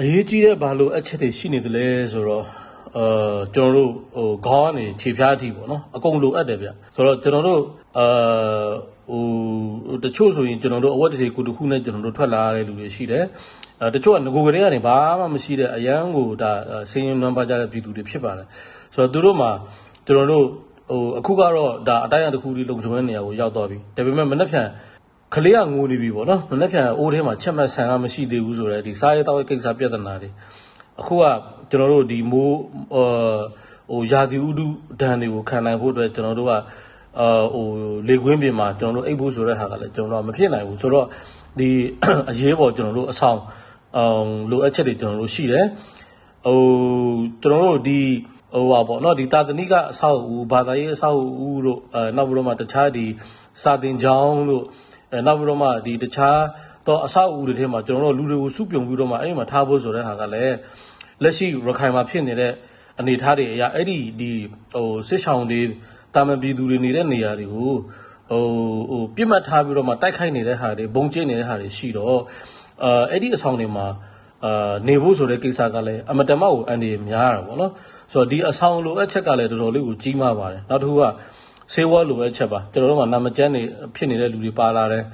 အရေးကြီးတဲ့ဘာလို့အချက်တွေရှိနေတယ်လဲဆိုတော့အာကျွန်တော်တို့ဟိုခေါင်းကနေခြေဖျားအထိပေါ့နော်အကုန်လိုအပ်တယ်ဗျဆိုတော့ကျွန်တော်တို့အာဟိုတချို့ဆိုရင်ကျွန်တော်တို့အဝတ်တစ်ခုတစ်ခုနဲ့ကျွန်တော်တို့ထွက်လာရတဲ့လူတွေရှိတယ်အဲတချို့ကငကိုကလေးကနေဘာမှမရှိတဲ့အရန်ကိုဒါဆင်းရဲနွမ်းပါကြတဲ့ပြည်သူတွေဖြစ်ပါတယ်ဆိုတော့သူတို့မှာကျွန်တော်တို့ဟိုအခုကတော့ဒါအတိုင်းအတာတစ်ခုဒီလုံခြုံတဲ့နေရာကိုရောက်တော့ပြီဒါပေမဲ့မနေ့ဖြန် ကလေးကငိုနေပြီပေါ့နော်မနေ့ပြန်အိုးထဲမှာချက်မှတ်ဆန်ကမရှိသေးဘူးဆိုတော့ဒီစားရဲတောက်ရဲ့ကိစ္စပြဿနာတွေအခုကကျွန်တော်တို့ဒီမိုးဟိုရာသီဥတုဒဏ်တွေကိုခံနိုင်ဖို့အတွက်ကျွန်တော်တို့ကအာဟိုလေကွင်းပြင်မှာကျွန်တော်တို့အိပ်ဖို့ဆိုတဲ့ဟာကလည်းကျွန်တော်တို့မဖြစ်နိုင်ဘူးဆိုတော့ဒီအရေးပေါ်ကျွန်တော်တို့အဆောင်အောင်လိုအပ်ချက်တွေကျွန်တော်တို့ရှိတယ်ဟိုကျွန်တော်တို့ဒီဟိုပါပေါ့နော်ဒီတာသနိကအဆောက်အဦဘာသာရေးအဆောက်အဦတို့အဲနောက်ပြီးတော့မှတခြားဒီစာတင်ကျောင်းတို့ အဲနောက်ပြီးတော့မှဒီတခြားတော့အဆောက်အဦတွေထဲမှာကျွန်တော်တို့လူတွေကိုစုပြုံပြီးတော့မှအဲ့ဒီမှာထားဖို့ဆိုတဲ့ဟာကလည်းလက်ရှိရခိုင်မှာဖြစ်နေတဲ့အနေအထားတွေအရာအဲ့ဒီဒီဟိုစစ်ဆောင်တွေတာမန်ပြည်သူတွေနေတဲ့နေရာတွေကိုဟိုဟိုပြစ်မှတ်ထားပြီးတော့မှတိုက်ခိုက်နေတဲ့ဟာတွေဘုံကျင်းနေတဲ့ဟာတွေရှိတော့အာအဲ့ဒီအဆောင်တွေမှာအာနေဖို့ဆိုတဲ့ကိစ္စကလည်းအမတမကိုအန်ဒီများရတာပေါ့နော်ဆိုတော့ဒီအဆောင်လိုအပ်ချက်ကလည်းတော်တော်လေးကိုကြီးမားပါတယ်နောက်တစ်ခုက ဆေးဝါးလိုအပ်ချက်ပါကျွန်တော်တို့ကနာမကျန်းနေဖြစ်နေတဲ့လူတွေပါလာတယ်